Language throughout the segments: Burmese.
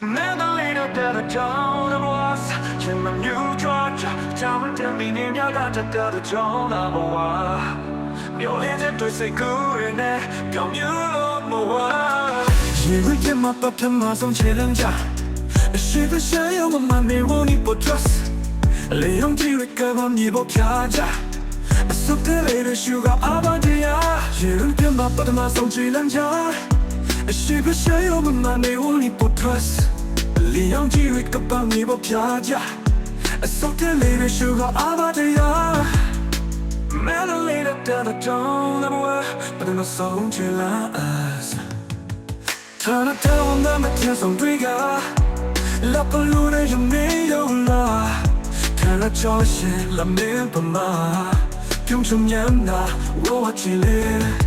Never later that the town of was in my new Georgia town tell me in your got to go the town of was your hands and to say good in there come you look more 因为这么把他马上切人家是个想要我妈没我你不 trust 利用机会给我你不票价 So the later sugar 阿爸的呀，也人变把把他妈送去人家。是个想要我妈没我 trust လီယောင်ကြီးရကပန်းနေပေါ်ပြားကြအစောတလေးရရှုကအာဘတရား Melanated that I don't ever wear But I'm not so chill as Turn it down, I'm a chance on trigger Love balloon and you need your love Turn it down, shit, let me in, but my ပြုံးချုံညံတာဝါချီလေး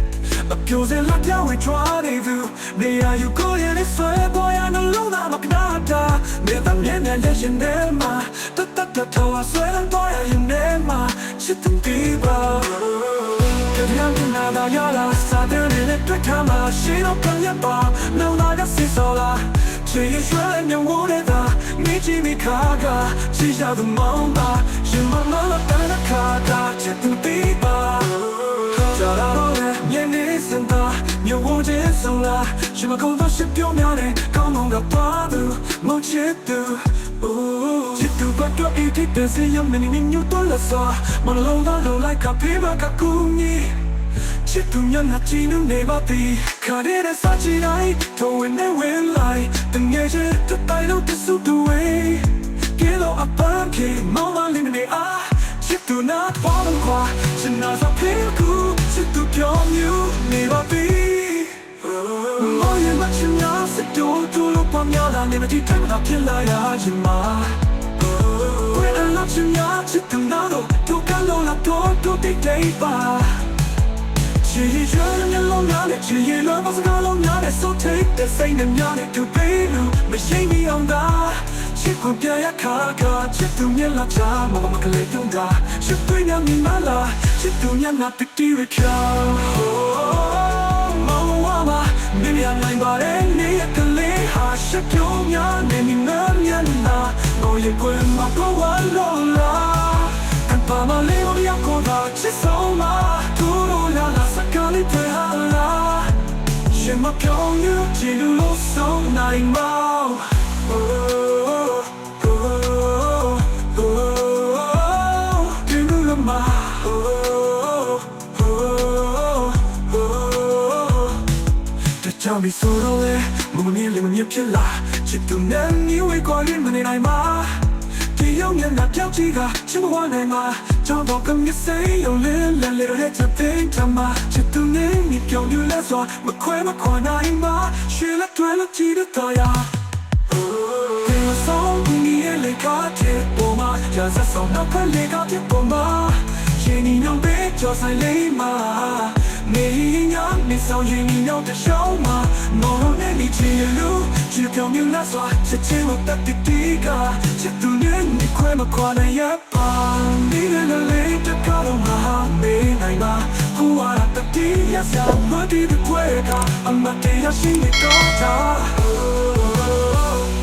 အပြိုစင်လက်ပြောင်းဝေထွားနေသူနေရာယူကိုရတဲ့ဆွဲပေါ်ရနှလုံးသားမကနာတာမြေတမ်းမြဲမြဲလက်ရှင်နေမှာတတ်တတ်တတော်ဆွဲလန်းတော်ရရင်နေမှာချစ်တဲ့ဒီပါကဗျာမနာတာရလာစာတဲ့နဲ့တွေ့ထားမှာရှိတော့ပြန် လာရှင်မကုန်တော့ရှစ်ပြောများတယ်ကောင်းတော့ကပါသူမချစ်သူချစ်သူဘတ်တော့အစ်တဲ့စရမနေနေညတော့လာစားမလုံးတော့လိုလိုက်ခဖေးမကကူညီချစ်သူမျက်နှာကြည့် မောင်ရဲ့မချင်များစတူတူလို့ပေါ်များလာနေမတိထိုင်မဖြစ်လာရချင်မှာ When I love you, you're just another. Tu calor, tu tu te te va. ချီရွှဲမျက်လုံးများနဲ့ချီရလွမ်းပါစကားလုံးများနဲ့ so take the same နဲ့များနဲ့ to be you မရှိမီအောင်သာချစ်ခွန်ပြရခါကချစ်သူမျက်လာချာမမမကလေးတုံးတာချစ်သွေးများမြင်မလားချစ်သူမျက်နှာတတီရချာမောင်ဝါမ မင်းရနိုင်ပါရဲ့နေရကလေးဟာရှက်ပြုံးများနေမီမမျက်နှာငိုရင်ကွယ်မပေါ်ဝါလောလာ Pa ma le o ya ko da chi so ma tu ro la la sa ka li pe ha la She ma pyong yu ji lu lo so nai ma Oh oh တချမ်းပြီးဆိုတော့လေမမမြင်လည်းမမြင်ဖြစ်လာချစ်သူနဲ့ညီဝေးကွာရင်းမနေနိုင်မှာဒီရောက်မျက်နှာပြောက်ကြီးကချစ်မဝနိုင်မှာကြောင်းတော့ကမြစိရုံလေးလဲလဲတဲ့တဲ့တဲ့တမချစ်သူနဲ့ညီပြောင်းယူလဲဆိုမခွဲမခွာနိုင်မှာရှေ့လက်တွဲလက်ကြည့်တော့ရ Que no son ni el cate poma Ya se son no que le cate poma Que ni no ve yo soy lema Me niña me son y ni no te show ma No no ne ni chi lu Chi pyo mi la so Che che mo ta ti ti ga Che tu ne ni kwe ma kwa na ya pa Ni le le le te ka lo ma Me nai ma Hu wa ra ta ti ya sa Ma ti de kwe ka Amma te ya shi ni to ta Oh